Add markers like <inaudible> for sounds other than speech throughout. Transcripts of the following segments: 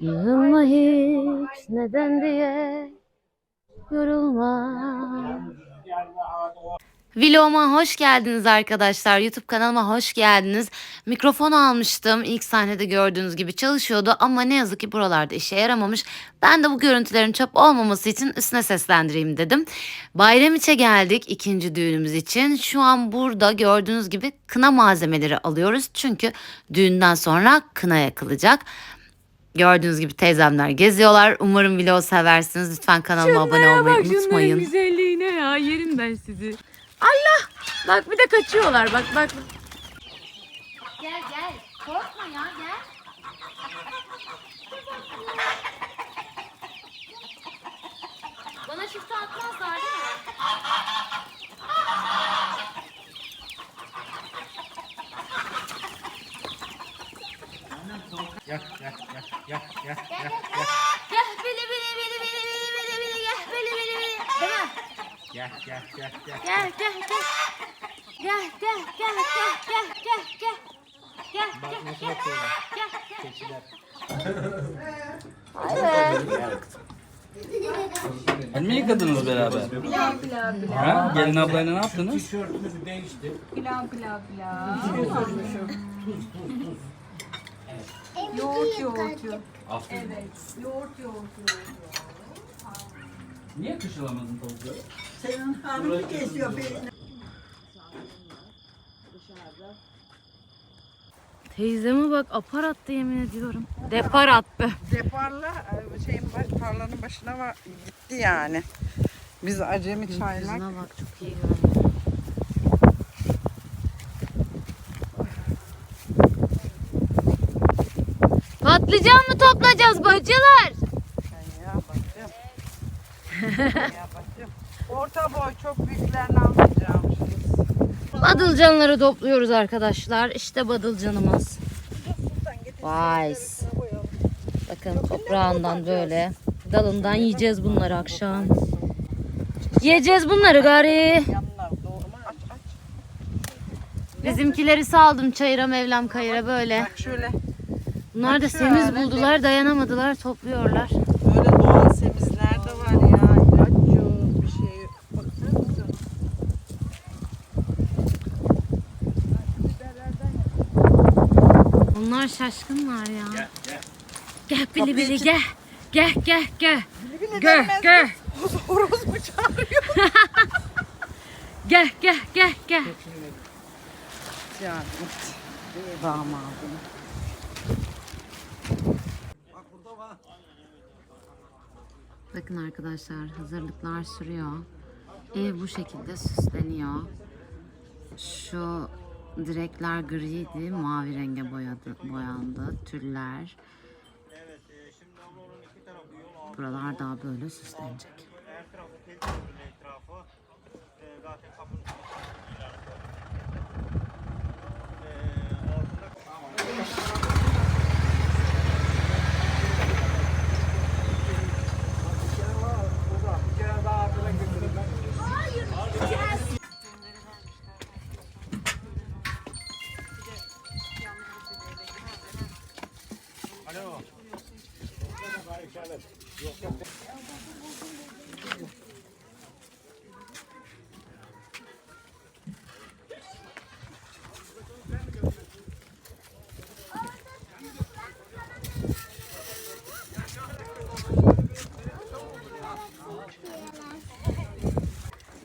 Yorulma hiç neden diye yorulma. Vloguma hoş geldiniz arkadaşlar. YouTube kanalıma hoş geldiniz. Mikrofon almıştım. İlk sahnede gördüğünüz gibi çalışıyordu ama ne yazık ki buralarda işe yaramamış. Ben de bu görüntülerin çöp olmaması için üstüne seslendireyim dedim. Bayramiç'e geldik ikinci düğünümüz için. Şu an burada gördüğünüz gibi kına malzemeleri alıyoruz. Çünkü düğünden sonra kına yakılacak. Gördüğünüz gibi teyzemler geziyorlar. Umarım vlogu seversiniz. Lütfen kanalıma abone olmayı unutmayın. güzelliğine ya yerim ben sizi. Allah! Bak bir de kaçıyorlar bak bak. Gel gel. Korkma ya gel. Bana çifte atmazlar değil mi? Gel gel gel gel gel gel Gel bili bili bili bili bili bili bili gel bili bili bili. Değil mi? gel gel gel gel. Gel gel gel. Gel gel gel gel gel gel gel. Gel gel gel gel. gel. Keçiler. El mi yıkadınız beraber? Ha? Gelin ablayla ne yaptınız? Tişörtümüzü değişti. Pilav pilav pilav. Yoğurt yoğurt yoğurt. Aferin. Evet. Yoğurt yoğurt yoğurt. Niye kışılamadın tavukları? Senin hanım kesiyor beni. Teyzeme bak apar attı yemin ediyorum. Depar attı. Deparla e, şeyin baş, tarlanın başına var, gitti yani. Biz acemi çaylak. Yüzüne bak çok iyi görünüyor. Patlıcan mı toplayacağız bacılar? Ya bacım. ya bacım. Orta boy çok büyüklerini almayacağımışız. Badılcanları topluyoruz arkadaşlar. İşte badılcanımız. Vay. Bakın toprağından böyle. Dalından yiyeceğiz bunları akşam. Yiyeceğiz bunları gari. Bizimkileri saldım çayıra mevlam kayıra böyle. Bak şöyle Bunlar da semiz buldular dayanamadılar topluyorlar. böyle doğal semizler de var ya. İlaç yok bir şey yok. Bakar mısın? Onlar şaşkınlar ya. Gel bili bili gel. <laughs> Gel gel gel. Gel gel. Horoz mu çağırıyor? Gel gel gel gel. Yani damadım. Bakın arkadaşlar hazırlıklar sürüyor. Ev bu şekilde süsleniyor. Şu direkler griydi, mavi renge boyadı, boyandı. Tüller. Buralar daha böyle süslenecek. Her tarafı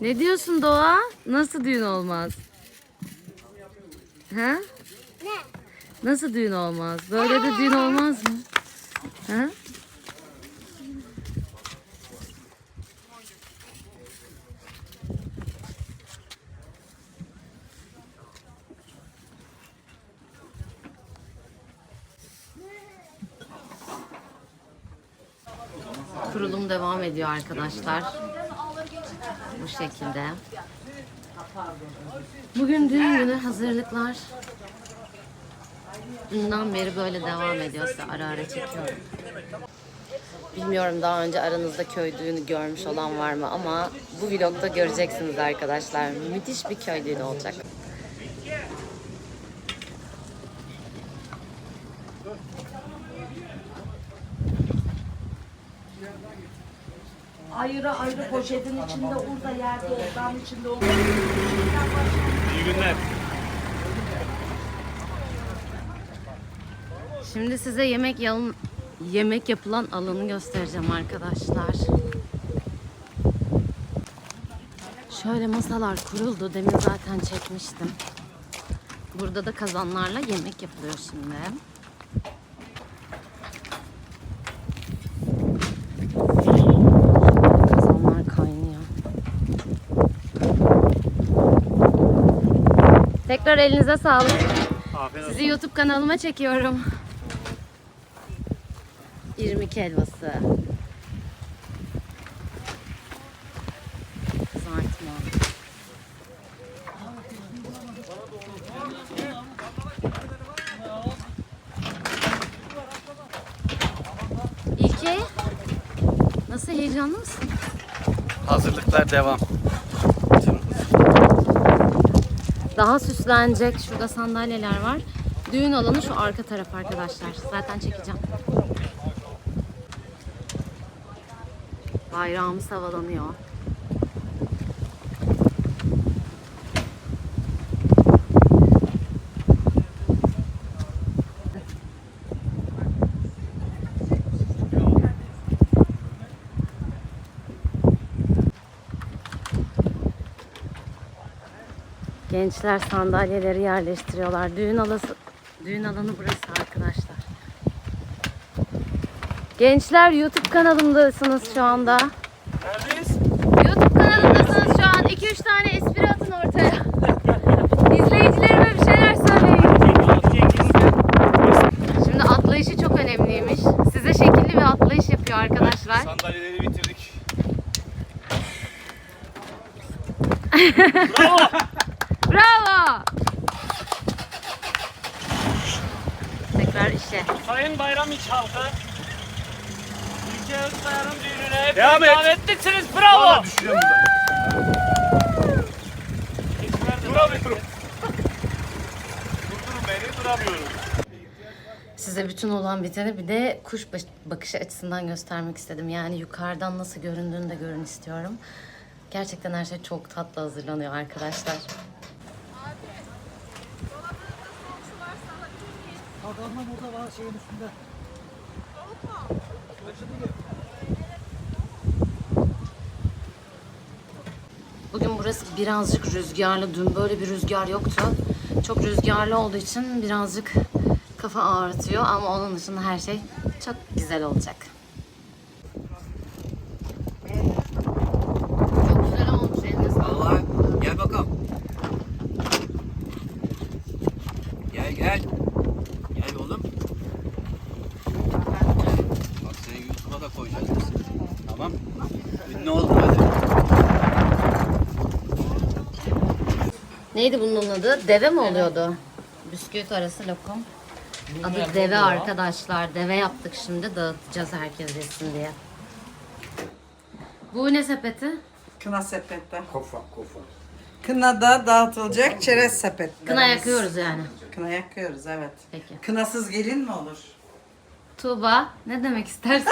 Ne diyorsun Doğa? Nasıl düğün olmaz? Ha? Ne? Nasıl düğün olmaz? Böyle de düğün olmaz mı? Ha? Kurulum devam ediyor arkadaşlar. Bu şekilde. Bugün düğün günü hazırlıklar. Bundan beri böyle devam ediyorsa ara ara çekiyorum. Bilmiyorum daha önce aranızda köy düğünü görmüş olan var mı ama bu vlogda göreceksiniz arkadaşlar. Müthiş bir köydüğün olacak. Ayrı ayrı poşetin içinde, orada yerde, odanın içinde. İyi günler. Şimdi size yemek yalın, yemek yapılan alanı göstereceğim arkadaşlar. Şöyle masalar kuruldu. Demin zaten çekmiştim. Burada da kazanlarla yemek yapılıyor şimdi. Kazanlar kaynıyor. Tekrar elinize sağlık. Sizi YouTube kanalıma çekiyorum. İrmik helvası. Kızartma. İlke, nasıl heyecanlı mısın? Hazırlıklar devam. Daha süslenecek. Şurada sandalyeler var. Düğün alanı şu arka taraf arkadaşlar. Zaten çekeceğim. Bayrağımız havalanıyor. Gençler sandalyeleri yerleştiriyorlar. Düğün alası, düğün alanı burası arkadaşlar. Gençler YouTube kanalımdasınız şu anda. Neredeyiz? YouTube kanalımdasınız şu an. 2-3 tane espri atın ortaya. <laughs> İzleyicilerime bir şeyler söyleyin. Şimdi atlayışı çok önemliymiş. Size şekilli bir atlayış yapıyor arkadaşlar. Sandalyeleri bitirdik. Bravo! Tekrar işe. Sayın Bayramiç halkı, Ülke Özkaya'nın düğününe hep Devam et. davetlisiniz. Bravo. burada. Duramıyorum. Durdurun beni duramıyorum. Size bütün olan biteni bir de kuş baş- bakışı açısından göstermek istedim. Yani yukarıdan nasıl göründüğünü de görün istiyorum. Gerçekten her şey çok tatlı hazırlanıyor arkadaşlar. Bugün burası birazcık rüzgarlı. Dün böyle bir rüzgar yoktu. Çok rüzgarlı olduğu için birazcık kafa ağrıtıyor ama onun dışında her şey çok güzel olacak. Çok güzel gel bakalım. Gel. Gel oğlum. Bak seni YouTube'a da koyacağız biz. Tamam. Ünlü oldun hadi. Neydi bunun adı? Deve mi oluyordu? Bisküvit arası lokum. Adı deve arkadaşlar. Deve yaptık şimdi dağıtacağız herkes yesin diye. Bu ne sepeti? Kına sepette. Kofa kofa. Kınada dağıtılacak çerez sepetlerimiz. Kına yakıyoruz yani. Kına yakıyoruz evet. Peki. Kınasız gelin mi olur? Tuğba ne demek istersin?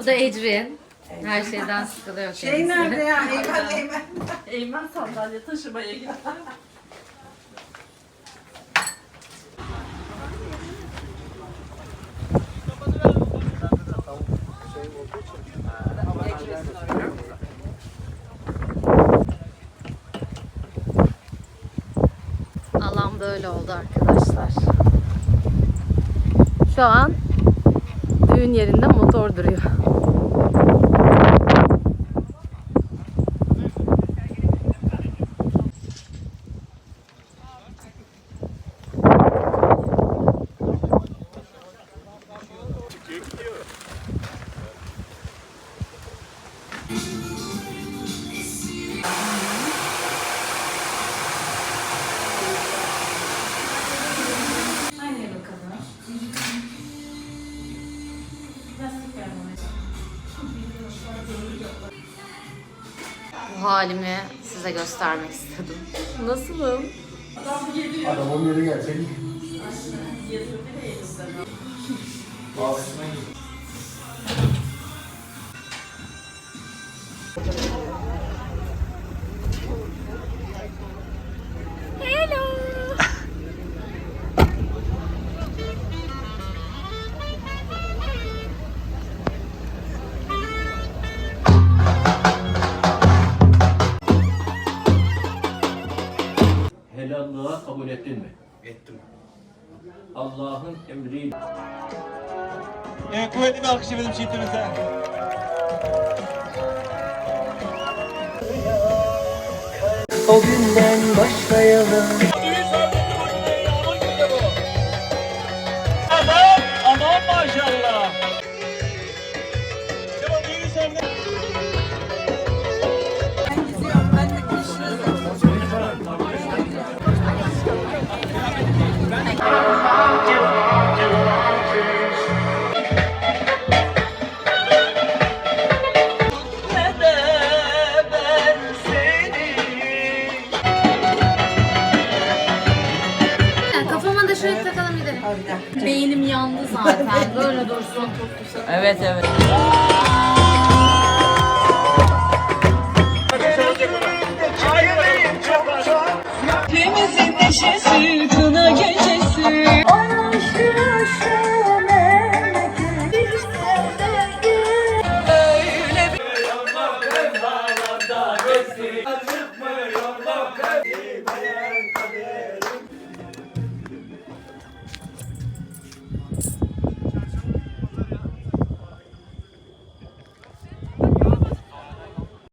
Bu da Ecrin. Her şeyden sıkılıyor Şey kendisi. nerede ya? Eymen Eymen. Eymen sandalye taşımaya gitti. Alan böyle oldu arkadaşlar. Şu an düğün yerinde motor duruyor. Halimi size göstermek istedim. Nasılım? Helallığa kabul ettin mi? Ettim. Allah'ın emri Ee, kuvvetli bir alkış efendim çiftimize. O günden başlayalım Aman, aman maşallah. Yandı zaten. Böyle dursun. Evet evet.